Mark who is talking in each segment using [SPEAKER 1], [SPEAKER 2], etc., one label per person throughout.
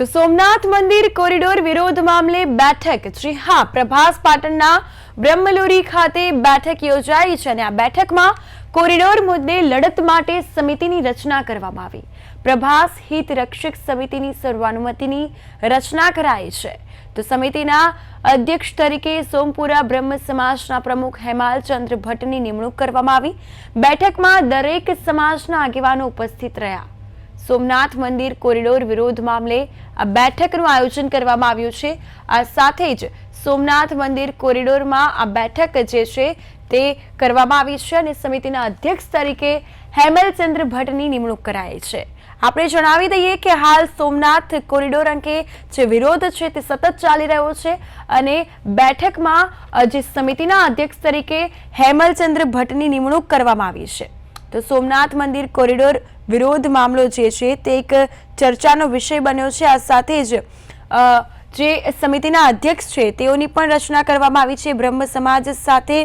[SPEAKER 1] તો સોમનાથ મંદિર કોરિડોર વિરોધ મામલે બેઠક. જી હા, પ્રભાસ પાટણના બ્રહ્મલોરી ખાતે બેઠક યોજાઈ છે અને આ બેઠકમાં કોરિડોર મુદ્દે લડત માટે સમિતિની રચના કરવામાં આવી. પ્રભાસ હિત રક્ષક સમિતિની સર્વાનુમતિની રચના કરાઈ છે. તો સમિતિના અધ્યક્ષ તરીકે સોમપુરા બ્રહ્મ સમાજના પ્રમુખ હેમાલચંદ્ર ભટ્ટની નિમણૂક કરવામાં આવી. બેઠકમાં દરેક સમાજના આગેવાનો ઉપસ્થિત રહ્યા. સોમનાથ મંદિર કોરિડોર વિરોધ મામલે આ બેઠકનું આયોજન કરવામાં આવ્યું છે. આ સાથે જ સોમનાથ મંદિર કોરિડોરમાં આ બેઠક જે છે તે કરવામાં આવી છે અને સમિતિના અધ્યક્ષ તરીકે હેમલચંદ્ર ભટ્ટની નિમણૂક કરાઈ છે. આપણે જણાવી દઈએ કે હાલ સોમનાથ કોરિડોર અંગે જે વિરોધ છે તે સતત ચાલી રહ્યો છે અને બેઠકમાં જે સમિતિના અધ્યક્ષ તરીકે હેમલચંદ્ર ભટ્ટની નિમણૂક કરવામાં આવી છે. તો સોમનાથ મંદિર કોરિડોર વિરોધ મામલો જે છે તે એક ચર્ચાનો વિષય બન્યો છે. આ સાથે જ જે સમિતિના અધ્યક્ષ છે તેઓની પણ રચના કરવામાં આવી છે. બ્રહ્મ સમાજ સાથે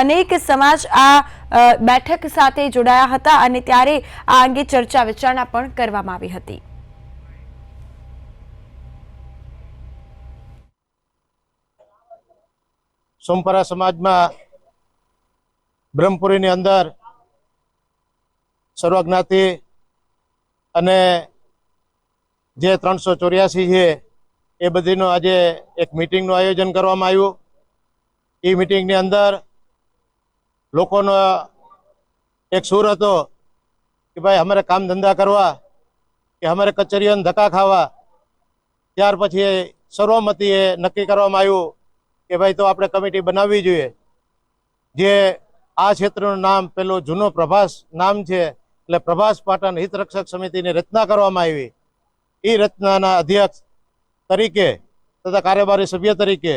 [SPEAKER 1] અનેક સમાજ આ બેઠક સાથે જોડાયા હતા અને ત્યારે આ અંગે ચર્ચા વિચારણા પણ કરવામાં આવી હતી.
[SPEAKER 2] સોમપરા સમાજમાં બ્રહ્મપુરીની અંદર સર્વજ્ઞાતિ અને જે ત્રણસો ચોર્યાસી છે, એ બધીનો આજે એક મિટિંગનું આયોજન કરવામાં આવ્યું. એ મિટિંગની અંદર લોકોનો એક સૂર હતો કે ભાઈ અમારે કામ ધંધા કરવા, કે અમારે કચેરીઓને ધક્કા ખાવા. ત્યાર પછી સર્વમતીએ નક્કી કરવામાં આવ્યું કે ભાઈ તો આપણે કમિટી બનાવવી જોઈએ. જે આ ક્ષેત્રનું નામ, પેલું જૂનો પ્રભાસ નામ છે એટલે પ્રભાસ પાટણ હિતરક્ષક સમિતિની રચના કરવામાં આવી. એ રચનાના અધ્યક્ષ તરીકે તથા કાર્યવાહી સભ્ય તરીકે